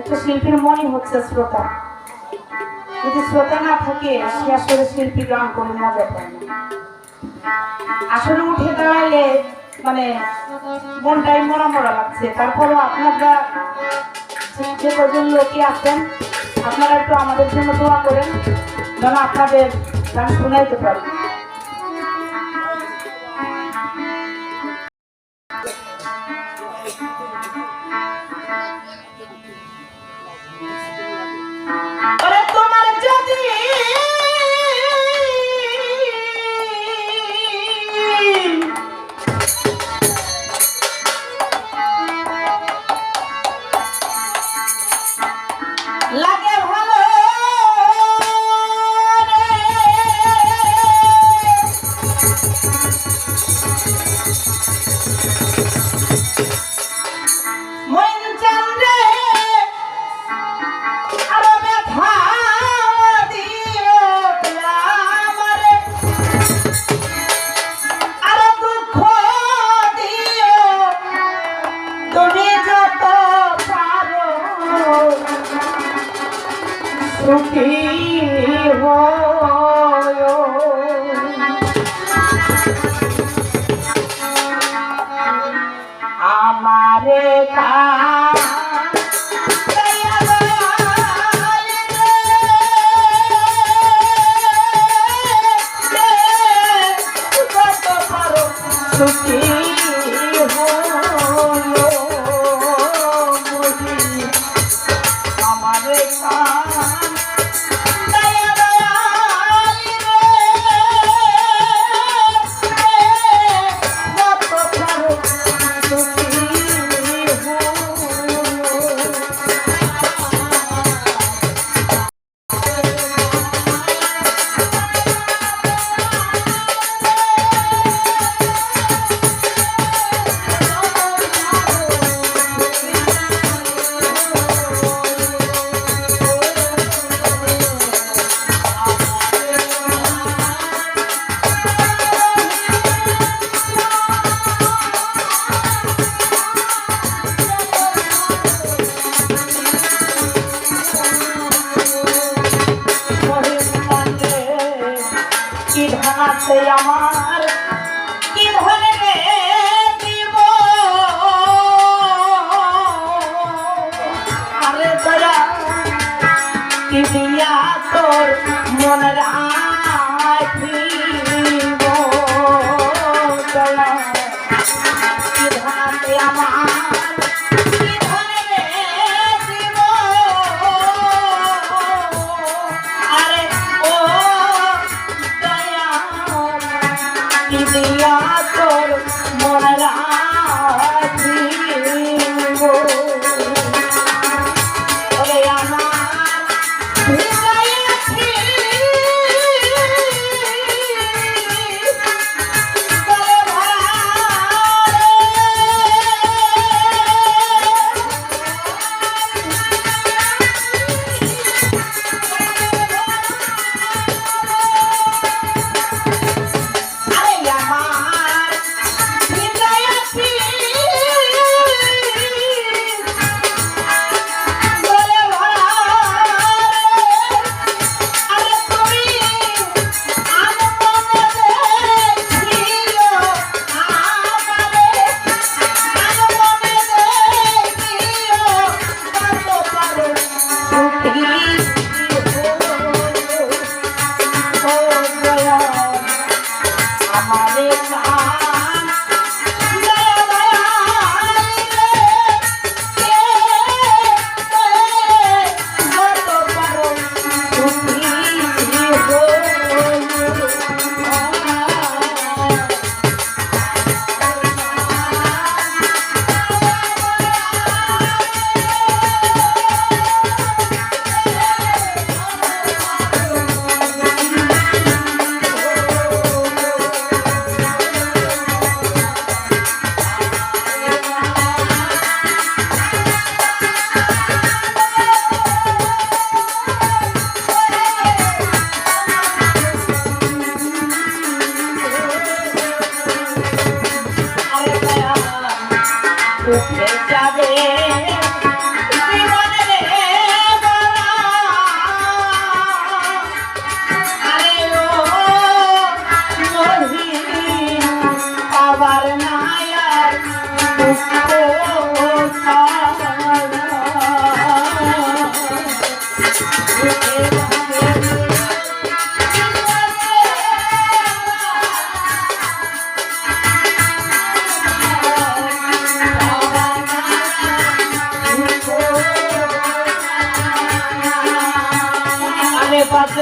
একটা শিল্পীর মনই হচ্ছে শ্রোতা। যদি শ্রোতা না থাকে সে আসলে শিল্পী গান করে মজা পায় না। আসলে উঠে দাঁড়াইলে মানে মনটাই মরা মরা লাগছে। তারপরও আপনারা যে কজন লোকই আছেন, আপনারা একটু আমাদের জন্য দোয়া করেন, যেন আপনাদের গান শোনাইতে পারি। La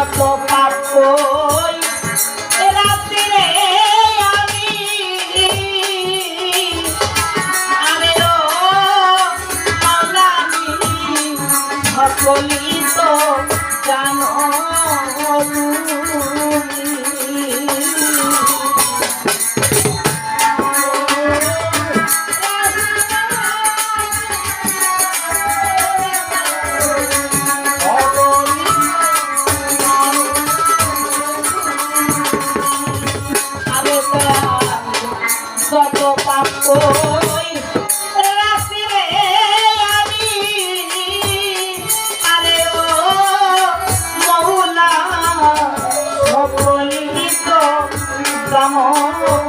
কত পাপ। ব্রহ্মপুরে